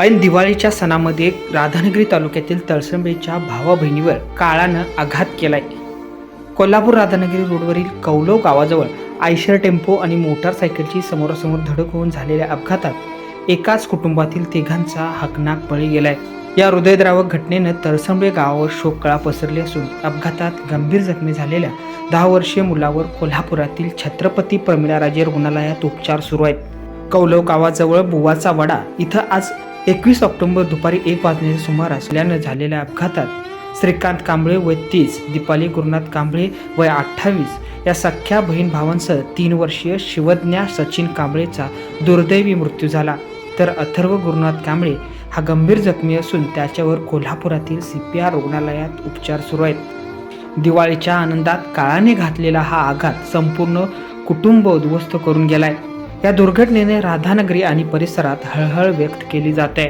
ऐन दिवाळीच्या सणामध्ये राधानगरी तालुक्यातील तळसंबेच्या भावा बहिणीवर काळानं आघात केलाय. कोल्हापूर राधानगरी रोडवरील कौलो गावाजवळ आयशर टेम्पो आणि मोटारसायकलची समोरासमोर धडक होऊन झालेल्या अपघातात एकाच कुटुंबातील तिघांचा हकनाक बळी गेलाय. या हृदयद्रावक घटनेनं तळसंबे गावावर शोककळा पसरली असून अपघातात गंभीर जखमी झालेल्या दहा वर्षीय मुलावर कोल्हापुरातील छत्रपती प्रमिळाराजे रुग्णालयात उपचार सुरू आहेत. कौलव गावाजवळ बुवाचा वडा इथं आज एकवीस ऑक्टोबर दुपारी एक वाजण्याच्या सुमारास असल्यानं झालेल्या अपघातात श्रीकांत कांबळे वय तीस दीपाली गुरुनाथ कांबळे वय अठ्ठावीस या सख्या बहीण भावांसह तीन वर्षीय शिवज्ञा सचिन कांबळेचा दुर्दैवी मृत्यू झाला. तर अथर्व गुरुनाथ कांबळे हा गंभीर जखमी असून त्याच्यावर कोल्हापुरातील सी पी आर रुग्णालयात उपचार सुरू आहेत. दिवाळीच्या आनंदात काळाने घातलेला हा आघात संपूर्ण कुटुंब उद्ध्वस्त करून गेलाय. या दुर्घटनेने राधानगरी आणि परिसरात हळहळ व्यक्त केली जाते.